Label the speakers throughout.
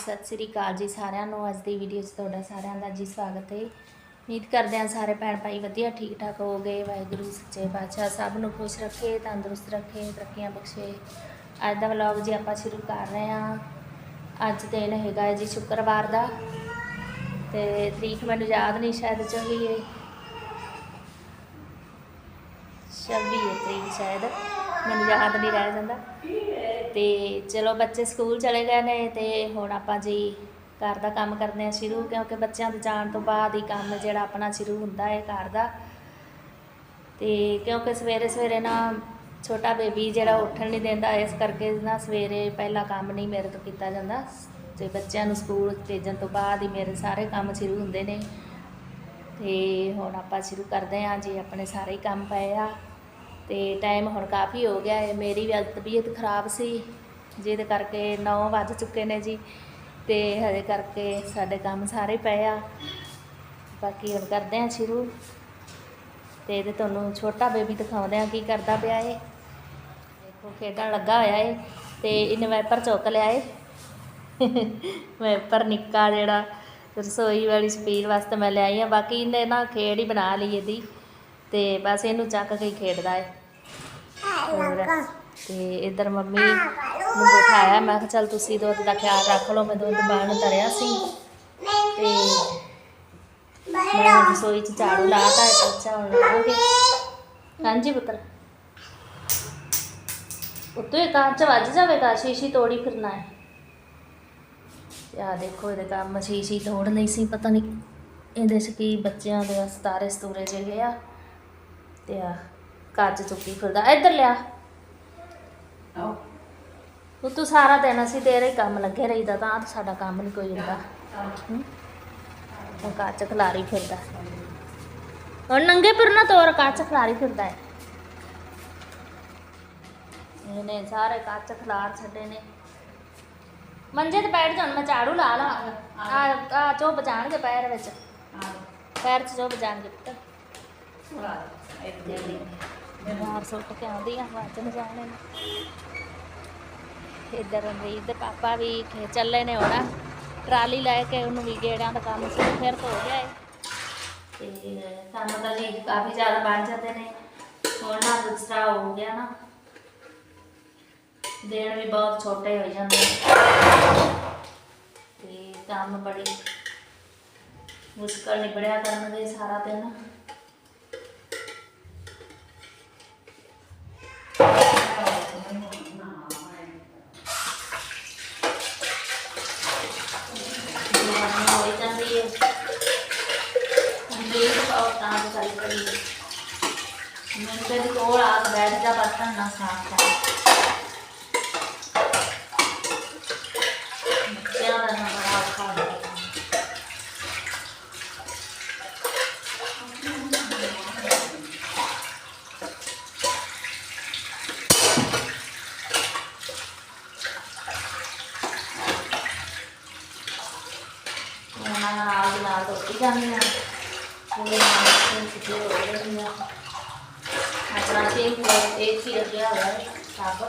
Speaker 1: ਸਤਿ ਸ੍ਰੀ ਅਕਾਲ ਜੀ ਸਾਰਿਆਂ ਨੂੰ। ਅੱਜ ਦੀ ਵੀਡੀਓ 'ਚ ਤੁਹਾਡਾ ਸਾਰਿਆਂ ਦਾ ਜੀ ਸਵਾਗਤ ਹੈ। ਉਮੀਦ ਕਰਦੇ ਹਾਂ ਸਾਰੇ ਭੈਣ ਭਾਈ ਵਧੀਆ, ਠੀਕ ਠਾਕ ਹੋਗੇ ਵਾਹਿਗੁਰੂ ਸੱਚੇ ਪਾਤਸ਼ਾਹ ਸਭ ਨੂੰ ਖੁਸ਼ ਰੱਖੇ, ਤੰਦਰੁਸਤ ਰੱਖੇ, ਤਰੱਕੀਆਂ ਬਖਸ਼ੇ। ਅੱਜ ਦਾ ਵਲੌਗ ਜੀ ਆਪਾਂ ਸ਼ੁਰੂ ਕਰ ਰਹੇ ਹਾਂ। ਅੱਜ ਦਿਨ ਹੈਗਾ ਹੈ ਜੀ ਸ਼ੁੱਕਰਵਾਰ ਦਾ ਤੇ ਤਰੀਕ ਮੈਨੂੰ ਯਾਦ ਨਹੀਂ, ਸ਼ਾਇਦ 24 ਹੈ। 26 ਹੈ ਤਰੀਕ ਸ਼ਾਇਦ, ਮੈਨੂੰ ਯਾਦ ਨਹੀਂ ਰਹਿ ਜਾਂਦਾ। ਤੇ ਚਲੋ ਬੱਚੇ ਸਕੂਲ ਚਲੇ ਗਏ ਨੇ ਤੇ ਹੁਣ ਆਪਾਂ ਜੀ ਘਰ ਦਾ ਕੰਮ ਕਰਦੇ ਆ ਸ਼ੁਰੂ, ਕਿਉਂਕਿ ਬੱਚਿਆਂ ਦੇ ਜਾਣ ਤੋਂ ਬਾਅਦ ਹੀ ਕੰਮ ਜਿਹੜਾ ਆਪਣਾ ਸ਼ੁਰੂ ਹੁੰਦਾ ਹੈ ਘਰ ਦਾ। ਤੇ ਕਿਉਂਕਿ ਸਵੇਰੇ ਸਵੇਰੇ ਨਾ ਛੋਟਾ ਬੇਬੀ ਜਿਹੜਾ ਉੱਠਣ ਨਹੀਂ ਦਿੰਦਾ, ਇਸ ਕਰਕੇ ਨਾ ਸਵੇਰੇ ਪਹਿਲਾ ਕੰਮ ਨਹੀਂ ਮੇਰੇ ਤੋਂ ਕੀਤਾ ਜਾਂਦਾ। ਤੇ ਬੱਚਿਆਂ ਨੂੰ ਸਕੂਲ ਭੇਜਣ ਤੋਂ ਬਾਅਦ ਹੀ ਮੇਰੇ ਸਾਰੇ ਕੰਮ ਸ਼ੁਰੂ ਹੁੰਦੇ ਨੇ। ਤੇ ਹੁਣ ਆਪਾਂ ਸ਼ੁਰੂ ਕਰਦੇ ਹਾਂ ਜੀ, ਆਪਣੇ ਸਾਰੇ ਹੀ ਕੰਮ ਪਏ ਆ। ਤੇ ਟਾਈਮ ਹੁਣ ਕਾਫੀ ਹੋ ਗਿਆ ਹੈ। ਮੇਰੀ ਵੀ ਅੱਜ ਤਬੀਅਤ ਖਰਾਬ ਸੀ, ਜਿਹਦੇ ਕਰਕੇ 9 ਵੱਜ ਚੁੱਕੇ ਨੇ ਜੀ ਤੇ ਹਜੇ ਕਰਕੇ ਸਾਡੇ ਕੰਮ ਸਾਰੇ ਪਏ ਆ। ਬਾਕੀ ਹੁਣ ਕਰਦੇ ਹਾਂ ਸ਼ੁਰੂ ਤੇ ਇਹਦੇ ਤੁਹਾਨੂੰ ਛੋਟਾ ਬੇਬੀ ਦਿਖਾਉਂਦੇ ਆ ਕੀ ਕਰਦਾ ਪਿਆ ਏ ਦੇਖੋ ਖੇਡਣ ਲੱਗਾ ਹੋਇਆ ਏ ਤੇ ਇਹਨੇ ਵਾਈਪਰ ਚੁੱਕ ਲਿਆ ਏ ਵਾਈਪਰ ਨਿੱਕਾ ਜਿਹੜਾ ਰਸੋਈ ਵਾਲੀ ਸਪੀਡ ਵਾਸਤੇ ਮੈਂ ਲਿਆਈ ਆ ਬਾਕੀ ਇਹਨੇ ਨਾ ਖੇਡ ਹੀ ਬਣਾ ਲਈ ਇਹਦੀ ਤੇ ਬਸ ਇਹਨੂੰ ਚੱਕ ਕੇ ਹੀ ਖੇਡਦਾ ਏ ਹੋਰ ਤੇ ਇਧਰ ਮੰਮੀ ਨੂੰ ਬਿਠਾਇਆ। ਮੈਂ ਕਿਹਾ ਚੱਲ ਤੁਸੀਂ ਦੁੱਧ ਦਾ ਖਿਆਲ ਰੱਖ ਲਓ ਮੈਂ ਦੁੱਧ ਬਾਹਰ ਧਰਿਆ ਸੀ। ਤੇ ਮੈਂ ਰਸੋਈ ਚ ਝਾੜੂ ਲਾਤਾ ਹੈ ਪੋਚਾ ਹੁਣ ਲਾਵਾਂਗੇ ਹਾਂਜੀ ਪੁੱਤਰ। ਉੱਤੇ ਕਾਂਚ ਵੱਜ ਜਾਵੇਗਾ ਸ਼ੀਸ਼ੀ ਤੋੜੀ ਫਿਰਨਾ ਹੈ। ਆ ਦੇਖੋ ਇਹਦੇ ਕੰਮ ਸ਼ੀਸ਼ੀ ਤੋੜ ਲਈ ਸੀ ਪਤਾ ਨਹੀਂ ਇਹਦੇ 'ਚ ਕੀ ਬੱਚਿਆਂ ਦੇ ਸਤਾਰੇ ਸਤੂਰੇ ਜਿਹੇ ਆ। ਤੇ ਆ ਕੱਚ ਚੁੱਕੀ ਫਿਰਦਾ। ਇੱਧਰ ਲਿਆ। ਉਹ ਤੂੰ ਸਾਰਾ ਦਿਨ ਅਸੀਂ ਤੇਰੇ ਹੀ ਕੰਮ ਲੱਗੇ ਰਹੀਦਾ ਤਾਂ ਆਹ ਸਾਡਾ ਕੰਮ ਨਹੀਂ ਕੋਈ ਹੁੰਦਾ। ਹੂੰ? ਉਹ ਕੱਚ ਖਲਾਰੀ ਫਿਰਦਾ। ਹੁਣ ਨੰਗੇ ਫਿਰਨਾ ਤੋਰ ਕੱਚ ਖਲਾਰੀ ਫਿਰਦਾ ਹੈ। ਇਹਨੇ ਸਾਰੇ ਕੱਚ ਖਲਾਰ ਛੱਡੇ ਨੇ। ਮੰਜੇ ਤੇ ਬੈਠ ਜਾਣ ਮੈਂ ਝਾੜੂ ਲਾ ਲਾ। ਆ ਆ ਚੁੱਪ ਜਾਣਗੇ ਪੈਰ ਵਿੱਚ। ਪੈਰ 'ਚ ਚੁੱਪ ਜਾਣਗੇ ਪੁੱਤ। ਬਾਹਰ ਸੁੱਟ ਕੇ ਆਉਂਦੀ ਆ ਵਾਚਨ ਜਾਣੇ ਨੇ। ਇੱਧਰ ਅਮਰੀਤ ਪਾਪਾ ਵੀ ਚੱਲੇ ਨੇ ਹੋਣਾ। ਟਰਾਲੀ ਲੈ ਕੇ ਉਹਨੂੰ ਵੀ ਗੇੜਿਆਂ ਦਾ ਕੰਮ ਸੀ, ਫਿਰ ਹੋ ਗਿਆ ਏ ਤੇ ਕੰਮ ਤਾਂ ਜੀ ਕਾਫੀ ਜ਼ਿਆਦਾ ਬਣ ਜਾਂਦੇ ਨੇ। ਹੁਣ ਨਾ ਦੂਸਰਾ ਹੋ ਗਿਆ ਨਾ। ਦਿਨ ਵੀ ਬਹੁਤ ਛੋਟੇ ਹੋ ਜਾਂਦੇ ਤੇ ਕੰਮ ਬੜੀ ਮੁਸ਼ਕਲ ਨਿਬੜਿਆ ਕਰਨ ਦੇ ਸਾਰਾ ਦਿਨ ਜਵਾਨੀ ਹੋ ਜਾਂਦੀ ਹੈ ਅੰਦਰ ਪਾਉ ਤਾਂ ਚੱਲ ਪਈ ਮੈਨੂੰ ਤੇ ਕੋਲ ਆ ਕੇ ਬੈਠ ਜਾ ਬਰਤਨ ਨਾ ਸਾਫ਼ ਕਰ ਬੱਚਿਆਂ ਦਾ ਨਾ ਬੜਾ ਔਖਾ ਹੋ ਗਿਆ ਉਹਨਾਂ ਨਾਲ ਦੀ ਨਾਲ ਰੋਟੀ ਖਾਣੀ ਆ ਉਹਦੇ ਨਾਲ ਕੋਈ ਕਿਤੇ ਹੋ ਰਹੀ ਆ ਸੇਮ ਇੱਕ ਹੀ ਲੱਗਿਆ ਹੋਇਆ ਹੈ ਸਭ।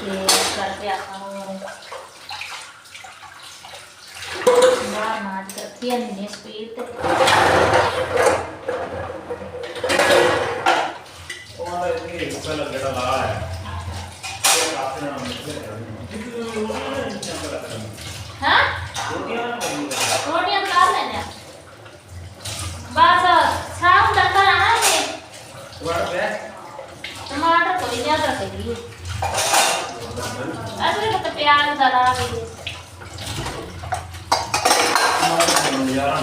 Speaker 1: ਤੇ ਕਰਕੇ ਆਪਾਂ ਨੂੰ ਬਾਹਰ ਮਾਰ ਕੇ ਰੱਖੀ ਆ ਨੇ ਸਪੀਡ ਤੇ।
Speaker 2: ਉਹਨਾਂ ਦਾ ਇੱਥੇ ਇੱਕ ਲੱਗੜਾ ਲਾ ਹੈ ਇਹ ਕਾਫੀ ਨਾ
Speaker 1: ਹਾਂ।
Speaker 2: ਰੋਟੀਆਂ
Speaker 1: ਰੋਟੀਆਂ ਬਣਾ ਲੈਣੇ ਬਸ। ਹੈ
Speaker 2: ਵੜ ਪਿਆ
Speaker 1: ਟਮਾਟਰ ਕੋਈ ਨਹੀਂ ਅਦਰਕ ਹੈਗੀ ਅਦਰਕ ਤੇ ਪਿਆਜ਼ ਦਾ ਲਾ ਵੀ
Speaker 2: ਯਾਰਾਂ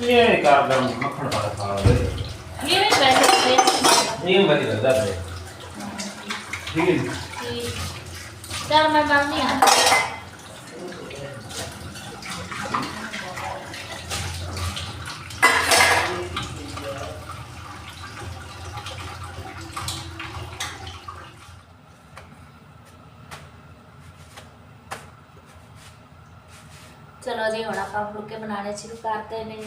Speaker 2: ਇਹ ਕਰਦਾ ਮੱਖਣ ਵਾਲਾ ਖਾ ਲੈ
Speaker 1: ਇਹ ਵੀ ਪੈਸੇ ਦੇ
Speaker 2: ਇਹ ਵਧੀਆ ਲੱਗਦਾ ਹੈ ਠੀਕ ਹੈ
Speaker 1: ਕਿ ਚਲ ਮੈਂ ਬਣਨੀ ਆ ਚਲੋ ਜੀ, ਹੁਣ ਆਪਾਂ ਫੁਲਕੇ ਬਣਾਉਣੇ ਸ਼ੁਰੂ ਕਰਦੇ ਨੇ।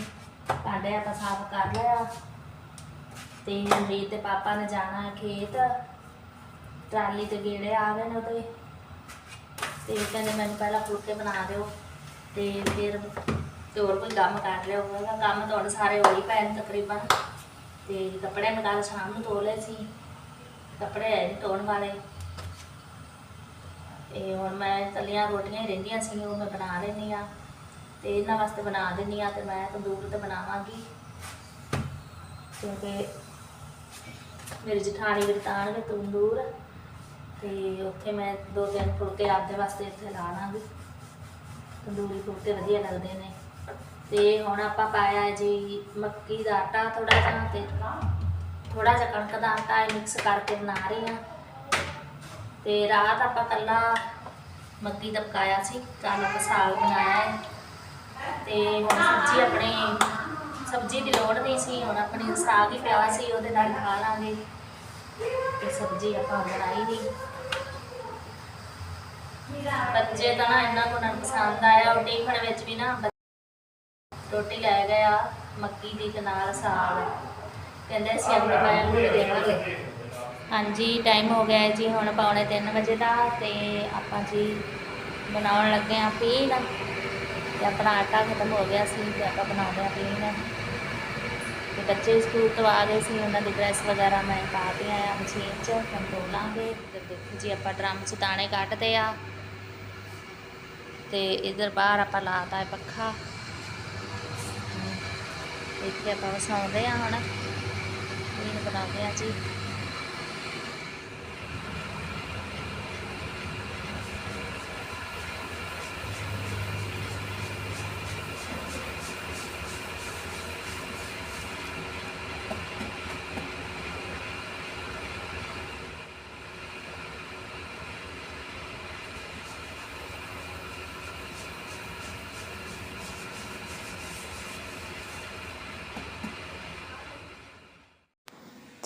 Speaker 1: ਭਾਂਡੇ ਆਪਾਂ ਸਾਫ਼ ਕਰ ਲਿਆ ਤੇ ਅਮਰੀਤ ਦੇ ਪਾਪਾ ਨੇ ਜਾਣਾ ਖੇਤ। ਟਰਾਲੀ ਤੇ ਗੇੜੇ ਆ ਗਏ ਨੇ ਉਹਦੇ। ਤੇ ਕਹਿੰਦੇ ਮੈਨੂੰ ਪਹਿਲਾਂ ਫੁਲਕੇ ਬਣਾ ਦਿਓ। ਤੇ ਫਿਰ ਤੇ ਹੋਰ ਕੋਈ ਕੰਮ ਕਰ ਲਿਓ ਹੋਵੇਗਾ ਕੰਮ ਤੁਹਾਡੇ ਸਾਰੇ ਹੋ ਹੀ ਪਏ ਨੇ ਤਕਰੀਬਨ। ਤੇ ਕੱਪੜੇ ਮੈਂ ਕੱਲ ਸ਼ਾਮ ਨੂੰ ਧੋ ਲਏ ਸੀ। ਕੱਪੜੇ ਹੈ ਨਹੀਂ ਧੋਣ ਵਾਲੇ। ਤੇ ਹੁਣ ਮੈਂ ਤਲੀਆਂ ਰੋਟੀਆਂ ਹੀ ਰਹਿੰਦੀਆਂ ਸੀ, ਉਹ ਮੈਂ ਬਣਾ ਲੈਂਦੀ ਆ ਤੇ ਇਹਨਾਂ ਵਾਸਤੇ ਬਣਾ ਦਿੰਦੀ ਆ ਤੇ ਮੈਂ ਤੰਦੂਰ ਤੇ ਬਣਾਵਾਂਗੀ। ਕਿਉਂਕਿ ਮੇਰੀ ਜਠਾਣੀ ਵਰਤਾਣਗੇ ਤੰਦੂਰ, ਤੇ ਉੱਥੇ ਮੈਂ ਦੋ ਤਿੰਨ ਫੁਲਕੇ ਆਪਦੇ ਵਾਸਤੇ ਇੱਥੇ ਲਾ ਲਾਂਗੀ। ਤੰਦੂਰੀ ਫੁਲਕੇ ਵਧੀਆ ਲੱਗਦੇ ਨੇ। ਤੇ ਹੁਣ ਆਪਾਂ ਪਾਇਆ ਜੀ ਮੱਕੀ ਦਾ ਆਟਾ ਥੋੜਾ ਜਿਹਾ ਤੇ ਥੋੜਾ ਜਿਹਾ ਕਣਕ ਦਾ ਆਟਾ ਮਿਕਸ ਕਰਕੇ ਬਣਾ ਰਹੀ ਹਾਂ। ਤੇ ਰਾਤ ਆਪਾਂ ਕੱਲਾ ਮੱਕੀ ਦਾ ਪਕਾਇਆ ਸੀ ਕੱਲ ਆਪਾਂ ਸਾਗ ਬਣਾਇਆ ਹੈ। ਤੇ ਹੁਣ ਸਬਜ਼ੀ ਆਪਣੀ, ਸਬਜ਼ੀ ਦੀ ਲੋੜ ਨਹੀਂ ਸੀ, ਹੁਣ ਆਪਣੇ ਸਾਗ ਹੀ ਪਿਆ ਸੀ, ਉਹਦੇ ਨਾਲ ਖਾ ਲਾਂਗੇ। ਤੇ ਸਬਜ਼ੀ ਆਪਾਂ ਬਣਾਈ ਨਹੀਂ। ਬੱਚੇ ਤਾਂ ਨਾ ਇੰਨਾ ਕੁ ਪਸੰਦ ਆਇਆ, ਉਹ ਟਿਫਨ ਵਿੱਚ ਵੀ ਨਾ ਰੋਟੀ ਲੈ ਗਿਆ ਮੱਕੀ ਦੀ ਕਨਾਲ ਸਾਗ। ਕਹਿੰਦੇ ਅਸੀਂ ਆਪਣੇ ਭਾਈਆਂ ਨੂੰ ਦੇਵਾਂਗੇ। ਹਾਂਜੀ ਟਾਈਮ ਹੋ ਗਿਆ ਜੀ, ਹੁਣ ਪੌਣੇ 3 ਵਜੇ ਦਾ ਤੇ ਆਪਾਂ ਜੀ ਬਣਾਉਣ ਲੱਗੇ ਆ, ਪੀਣ। ਤੇ ਆਪਣਾ ਆਟਾ ਖਤਮ ਹੋ ਗਿਆ ਸੀ ਤੇ ਆਪਾਂ ਬਣਾਉਂਦੇ ਆ ਪੀਣ ਤੇ ਬੱਚੇ ਸਕੂਲ ਤੋਂ ਆ ਗਏ ਸੀ, ਉਹਨਾਂ ਦੀ ਡਰੈਸ ਵਗੈਰਾ ਮੈਂ ਪਾ ਦਿਆਂ ਆ ਮਸ਼ੀਨ 'ਚ ਹੁਣ ਧੋਲਾਂਗੇ ਤੇ ਦੇਖੋ ਜੀ, ਆਪਾਂ ਡਰਮ 'ਚ ਦਾਣੇ ਕੱਢਦੇ ਆ। ਤੇ ਇਧਰ ਬਾਹਰ ਆਪਾਂ ਲਾਤਾ ਹੈ ਪੱਖਾ। ਇੱਥੇ ਆਪਾਂ ਵਸਾਉਂਦੇ ਆ ਹੁਣ। ਪੀਣ ਬਣਾਉਂਦੇ ਆ ਜੀ।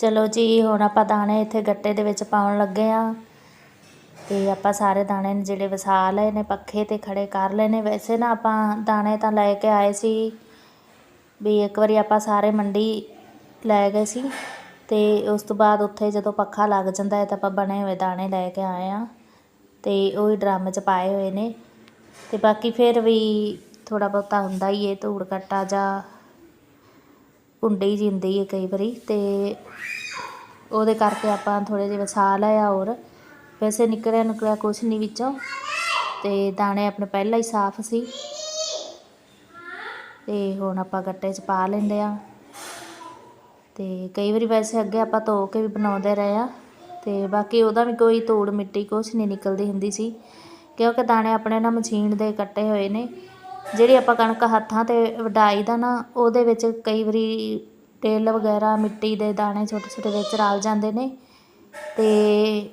Speaker 1: ਚਲੋ ਜੀ, ਹੁਣ ਆਪਾਂ ਦਾਣੇ ਇੱਥੇ ਗੱਟੇ ਦੇ ਵਿੱਚ ਪਾਉਣ ਲੱਗੇ ਆ ਤੇ ਆਪਾਂ ਸਾਰੇ ਦਾਣੇ ਨੇ ਜਿਹੜੇ ਵਸਾ ਲਏ ਨੇ, ਪੱਖੇ ਤੇ ਖੜੇ ਕਰ ਲਏ ਨੇ। ਵੈਸੇ ਨਾ ਆਪਾਂ ਦਾਣੇ ਤਾਂ ਲੈ ਕੇ ਆਏ ਸੀ, ਵੀ ਇੱਕ ਵਾਰੀ ਆਪਾਂ ਸਾਰੇ ਮੰਡੀ ਲੈ ਗਏ ਸੀ। ਤੇ ਉਸ ਤੋਂ ਬਾਅਦ ਉੱਥੇ ਜਦੋਂ ਪੱਖਾ ਲੱਗ ਜਾਂਦਾ ਹੈ ਤਾਂ ਆਪਾਂ ਬਣੇ ਹੋਏ ਦਾਣੇ ਲੈ ਕੇ ਆਏ ਆ ਤੇ ਉਹ ਹੀ ਡਰਮ 'ਚ ਪਾਏ ਹੋਏ ਨੇ। ਤੇ ਬਾਕੀ ਫਿਰ ਵੀ ਥੋੜਾ ਬਹੁਤਾ ਹੁੰਦਾ ਹੀ ਏ ਧੂੜ ਕੱਟਾ ਜਾਂ ਕੁੰਡੀ ਜੀ ਹੁੰਦੀ ਹੈ ਕਈ ਵਾਰੀ ਤੇ ਉਹਦੇ ਕਰਕੇ ਆਪਾਂ ਥੋੜੇ ਜਿਹੇ ਵਸਾ ਲਿਆ ਹੋਰ। ਵੈਸੇ ਨਿਕਲਿਆ ਨਿਕਲਿਆ ਕੁਛ ਨਹੀਂ ਵਿੱਚੋਂ ਤੇ ਦਾਣੇ ਆਪਣੇ ਪਹਿਲਾਂ ਹੀ ਸਾਫ਼ ਸੀ। ਤੇ ਹੁਣ ਆਪਾਂ ਗੱਟੇ 'ਚ ਪਾ ਲੈਂਦੇ ਆ ਤੇ ਕਈ ਵਾਰੀ ਵੈਸੇ ਅੱਗੇ ਆਪਾਂ ਧੋ ਕੇ ਵੀ ਬਣਾਉਂਦੇ ਰਹੇ ਆ ਤੇ ਬਾਕੀ ਉਹਦਾ ਵੀ ਕੋਈ ਧੂੜ ਮਿੱਟੀ ਕੁਛ ਨਹੀਂ ਨਿਕਲਦੀ ਹੁੰਦੀ ਸੀ। ਕਿਉਂਕਿ ਦਾਣੇ ਆਪਣੇ ਨਾ ਮਸ਼ੀਨ ਦੇ ਕੱਟੇ ਹੋਏ ਨੇ। ਜਿਹੜੀ ਆਪਾਂ ਕਣਕ ਹੱਥਾਂ ਤੇ ਵਢਾਈ ਦਾ ਨਾ, ਉਹਦੇ ਵਿੱਚ ਕਈ ਵਾਰੀ ਤੇਲ ਵਗੈਰਾ, ਮਿੱਟੀ ਦੇ ਦਾਣੇ ਛੋਟੇ ਛੋਟੇ ਵਿੱਚ ਰਲ ਜਾਂਦੇ ਨੇ ਅਤੇ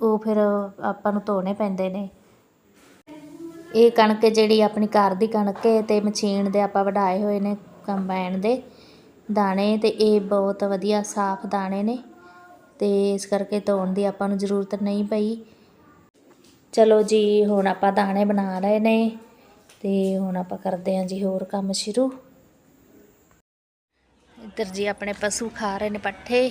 Speaker 1: ਉਹ ਫਿਰ ਆਪਾਂ ਨੂੰ ਧੋਣੇ ਪੈਂਦੇ ਨੇ। ਇਹ ਕਣਕ ਜਿਹੜੀ ਆਪਣੀ ਘਰ ਦੀ ਕਣਕ ਹੈ ਤੇ ਮਸ਼ੀਨ ਦੇ ਆਪਾਂ ਵਢਾਏ ਹੋਏ ਨੇ ਕੰਬਾਈਨ ਦੇ ਦਾਣੇ ਅਤੇ ਇਹ ਬਹੁਤ ਵਧੀਆ ਸਾਫ਼ ਦਾਣੇ ਨੇ ਅਤੇ ਇਸ ਕਰਕੇ ਧੋਣ ਦੀ ਆਪਾਂ ਨੂੰ ਜ਼ਰੂਰਤ ਨਹੀਂ ਪਈ। ਚਲੋ ਜੀ, ਹੁਣ ਆਪਾਂ ਦਾਣੇ ਬਣਾ ਲਏ ਨੇ। ਤੇ ਹੁਣ ਆਪਾਂ ਕਰਦੇ ਹਾਂ ਜੀ ਹੋਰ ਕੰਮ ਸ਼ੁਰੂ। ਇੱਧਰ ਜੀ ਆਪਣੇ ਪਸ਼ੂ ਖਾ ਰਹੇ ਨੇ ਪੱਠੇ।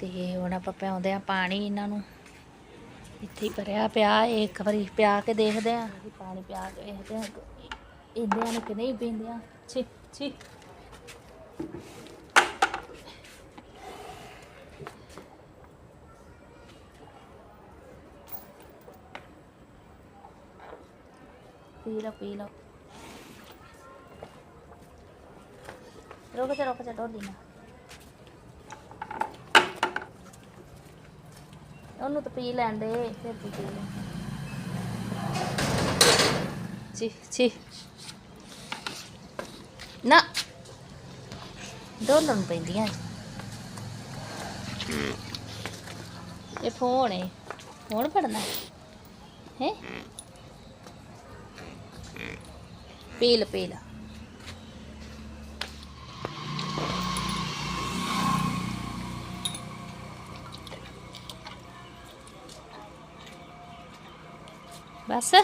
Speaker 1: ਤੇ ਹੁਣ ਆਪਾਂ ਪਿਆਉਂਦੇ ਆ ਪਾਣੀ ਇਹਨਾਂ ਨੂੰ। ਇੱਥੇ ਹੀ ਭਰਿਆ ਪਿਆ, ਇੱਕ ਵਾਰੀ ਪਿਆ ਕੇ ਦੇਖਦੇ ਆ ਪਾਣੀ ਪਿਆ ਕੇ ਦੇਖਦੇ ਆ ਇੰਦਿਆਂ ਨੇ ਕਿ ਨਹੀਂ ਪੀਂਦਿਆਂ ਛੀ ਛੀ। ਪੀ ਲਓ ਪੀ ਲਓ। ਰੁਕ ਜਾ ਰੁਕ ਜਾ ਡੋਲੀ ਨਾ ਉਹਨੂੰ ਤਾਂ ਪੀ ਲੈਣ ਦੇ ਫਿਰ ਤੂੰ ਪੀ ਲੈ। ਚੀ ਚੀ ਨਾ। ਡੋਲਣ ਪੈਂਦੀਆਂ ਇਹ ਫੋਨ ਹੈ ਫੋਨ ਫੜਨਾ। ਹੈ? ਪੀ ਲ ਪੀ ਲ ਬਸ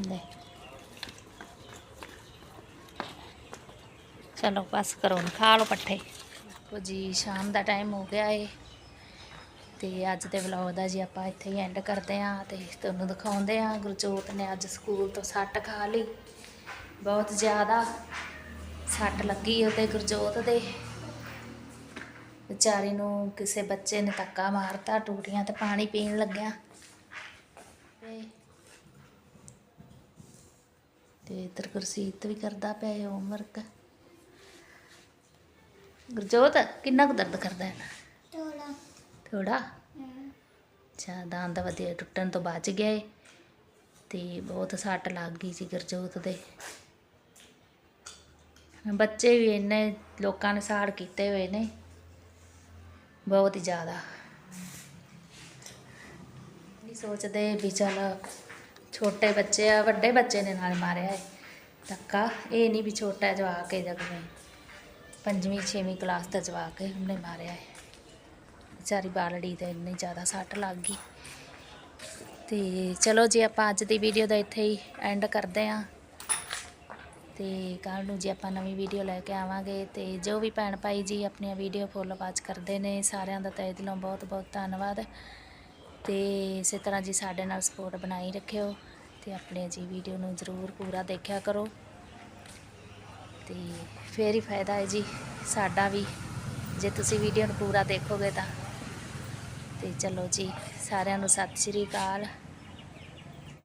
Speaker 1: ਲੈ ਚਲੋ ਬਸ ਕਰੋ ਹੁਣ, ਖਾ ਲਓ ਪੱਠੇ ਦੇਖੋ ਜੀ, ਸ਼ਾਮ ਦਾ ਟਾਈਮ ਹੋ ਗਿਆ ਏ। ਤੇ ਅੱਜ ਦੇ ਵਲੌਗ ਦਾ ਜੀ ਆਪਾਂ ਇੱਥੇ ਹੀ ਐਂਡ ਕਰਦੇ ਆਂ ਤੇ ਤੁਹਾਨੂੰ ਦਿਖਾਉਂਦੇ ਆਂ। ਗੁਰਜੋਤ ਨੇ ਅੱਜ ਸਕੂਲ ਤੋਂ ਸੱਟ ਖਾ ਲਈ। ਬਹੁਤ ਜ਼ਿਆਦਾ ਸੱਟ ਲੱਗੀ ਉਹਦੇ ਗੁਰਜੋਤ ਦੇ। ਵਿਚਾਰੀ ਨੂੰ ਕਿਸੇ ਬੱਚੇ ਨੇ ਧੱਕਾ ਮਾਰਤਾ, ਟੂਟੀਆਂ ਤੇ ਪਾਣੀ ਪੀਣ ਲੱਗਿਆ। ਤੇ ਤੇ ਇੱਧਰ ਗੁਰਸੀਤ ਵੀ ਕਰਦਾ ਪਿਆ ਹੋਮਵਰਕ ਗੁਰਜੋਤ ਕਿੰਨਾ ਕੁ ਦਰਦ ਕਰਦਾ ਹੈ?
Speaker 3: ਥੋੜਾ
Speaker 1: ਥੋੜਾ ਅੱਛਾ ਦੰਦ ਵਧੀਆ ਟੁੱਟਣ ਤੋਂ ਬਚ ਗਿਆ ਏ। ਤੇ ਬਹੁਤ ਸੱਟ ਲੱਗ ਗਈ ਸੀ ਗੁਰਜੋਤ ਦੇ। ਬੱਚੇ ਵੀ ਇੰਨੇ ਲੋਕਾਂ ਨੇ ਸਾੜ ਕੀਤੇ ਹੋਏ ਨੇ। ਬਹੁਤ ਹੀ ਜ਼ਿਆਦਾ। ਨਹੀਂ ਸੋਚਦੇ ਵੀ ਚੱਲ ਛੋਟੇ ਬੱਚੇ ਆ ਵੱਡੇ ਬੱਚੇ ਨੇ ਨਾਲ ਮਾਰਿਆ ਏ। ਧੱਕਾ ਇਹ ਨਹੀਂ ਵੀ ਛੋਟਾ ਜਵਾਕ ਹੈ ਜਗਵੇਂ ਪੰਜਵੀਂ, ਛੇਵੀਂ ਕਲਾਸ ਦਾ ਜਵਾਕ ਹੈ, ਉਹਨੇ ਮਾਰਿਆ ਹੈ। ਵਿਚਾਰੀ ਬਾਲੜੀ ਤੇ ਇੰਨੀ ਜ਼ਿਆਦਾ ਸੱਟ ਲੱਗ ਗਈ। ਤੇ ਚਲੋ ਜੀ, ਆਪਾਂ ਅੱਜ ਦੀ ਵੀਡੀਓ ਦਾ ਇੱਥੇ ਹੀ ਐਂਡ ਕਰਦੇ ਆਂ ਤੇ ਕੱਲ ਨੂੰ ਜੀ ਆਪਾਂ ਨਵੀਂ ਵੀਡੀਓ ਲੈ ਕੇ ਆਵਾਂਗੇ। ਤੇ ਜੋ ਵੀ ਭੈਣ ਭਾਈ ਜੀ ਆਪਣੀਆਂ ਵੀਡੀਓ ਫੋਲੋ ਵਾਚ ਕਰਦੇ ਨੇ, ਸਾਰਿਆਂ ਦਾ ਤਹਿ ਦਿਲੋਂ ਬਹੁਤ ਬਹੁਤ ਧੰਨਵਾਦ। ਤੇ ਇਸੇ ਤਰ੍ਹਾਂ ਜੀ ਸਾਡੇ ਨਾਲ ਸਪੋਰਟ ਬਣਾਈ ਰੱਖਿਓ ਤੇ ਆਪਣੇ ਜੀ ਵੀਡੀਓ ਨੂੰ ਜ਼ਰੂਰ ਪੂਰਾ ਦੇਖਿਆ ਕਰੋ। ਤੇ ਫੇਰ ਹੀ ਫਾਇਦਾ ਹੈ ਜੀ, ਸਾਡਾ ਵੀ। ਜੇ ਤੁਸੀਂ ਵੀਡੀਓ ਨੂੰ ਪੂਰਾ ਦੇਖੋਗੇ ਤਾਂ। ਤੇ ਚਲੋ ਜੀ, ਸਾਰਿਆਂ ਨੂੰ ਸਤਿ ਸ਼੍ਰੀ ਅਕਾਲ।